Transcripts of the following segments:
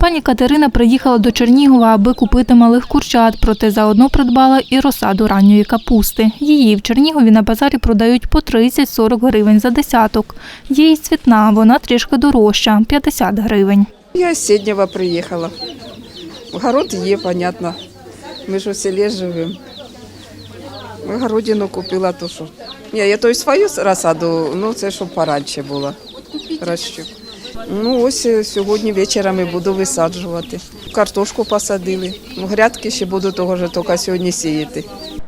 Пані Катерина приїхала до Чернігова, аби купити малих курчат, проте заодно придбала і розсаду ранньої капусти. Її в Чернігові на базарі продають по 30-40 гривень за десяток. Є й цвітна, вона трішки дорожча 50 гривень. Я з Сіднєва приїхала. Город є, понятно. Ми ж у селі живемо. Городину купила то що. Ні, я то свою розсаду, ну це щоб пораньше було. Рощу. Ну ось е, сьогодні вечором і буду висаджувати. Картошку посадили. Ну, грядки ще буду того ж тільки сьогодні сіяти.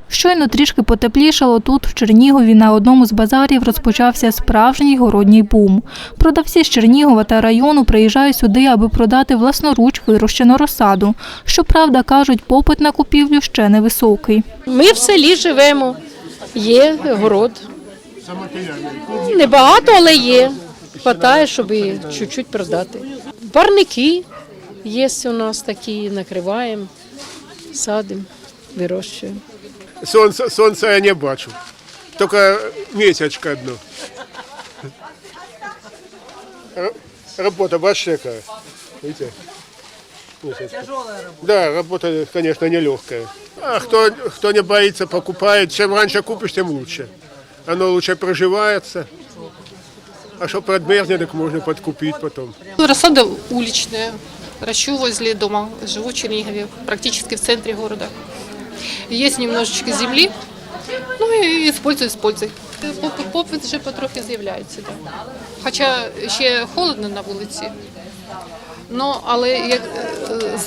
Щойно трішки потеплішало, тут в Чернігові на одному з базарів розпочався справжній городній бум. Продавці з Чернігова та району приїжджають сюди, аби продати власноруч вирощену розсаду. Щоправда, кажуть, попит на купівлю ще невисокий. Ми в селі живемо, є город. Небагато, але є. Хватає, щоб і чуть-чуть продати. Парники є у нас такі, накриваємо, садимо, вирощуємо. Сонце, сонце я не бачу. Тільки місячка одну. Р- Работа, бачите, яка? Видите? Тяжелая работа. Да, работа, конечно. А кто, кто не боится, покупает. Чем раньше купишь, тем лучше. Оно лучше проживается. А что подмерзнет, так можно подкупить потом. Рассада уличная. Ращу возле дома. Живу в Чернигове, практически в центре города. Есть немножечко земли, ну и использую с пользой. Попит вже потрохи з'являється. Да. Хоча ще холодно на вулиці. Ну, але як е,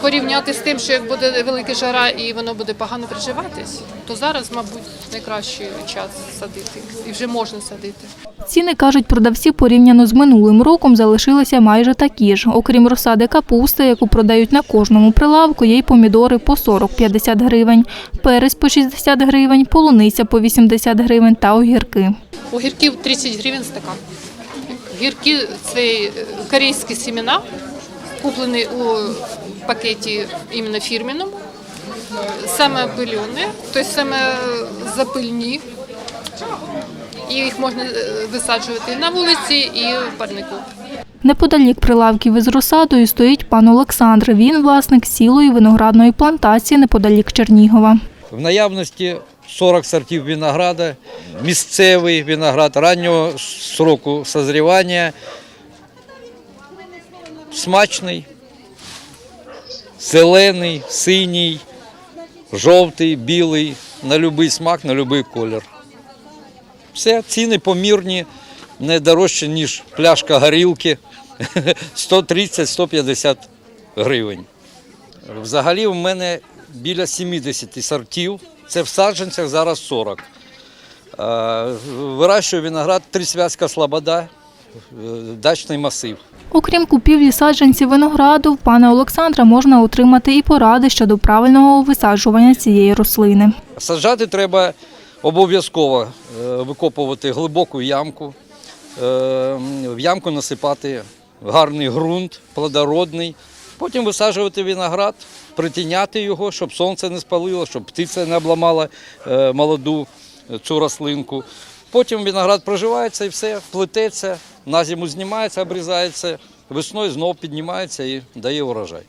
порівняти з тим, що як буде велика жара і воно буде погано приживатись, то зараз, мабуть, найкращий час садити. І вже можна садити. Ціни, кажуть продавці, порівняно з минулим роком залишилися майже такі ж. Окрім розсади капусти, яку продають на кожному прилавку, є й помідори по 40-50 гривень, перець по 60 гривень, полуниця по 80 гривень та огірки. Огірків 30 гривень стакан. Гірки це е, корейські семена, куплені у пакеті іменно фірменному. Саме пильоне, тобто саме запильні. І їх можна е, висаджувати на вулиці і в парнику. Неподалік прилавків із розсадою стоїть пан Олександр. Він власник сілої виноградної плантації неподалік Чернігова. В наявності 40 сортів винограда, місцевий виноград раннього сроку созрівання, смачний, зелений, синій, жовтий, білий, на будь-який смак, на будь-який колір. Все, ціни помірні, не дорожче, ніж пляшка горілки 130-150 гривень. Взагалі в мене біля 70 сортів. Це в саджанцях зараз 40. Е, Вирощую виноград Трисвятська Слобода, е, дачний масив. Окрім купівлі саджанців винограду, в пана Олександра можна отримати і поради щодо правильного висаджування цієї рослини. Саджати треба обов'язково е, викопувати глибоку ямку, е, в ямку насипати гарний ґрунт, плодородний. Потім висаджувати виноград, притіняти його, щоб сонце не спалило, щоб птиця не обламала е, молоду цю рослинку. Потім виноград проживається і все, плететься, на зиму знімається, обрізається, весною знову піднімається і дає урожай.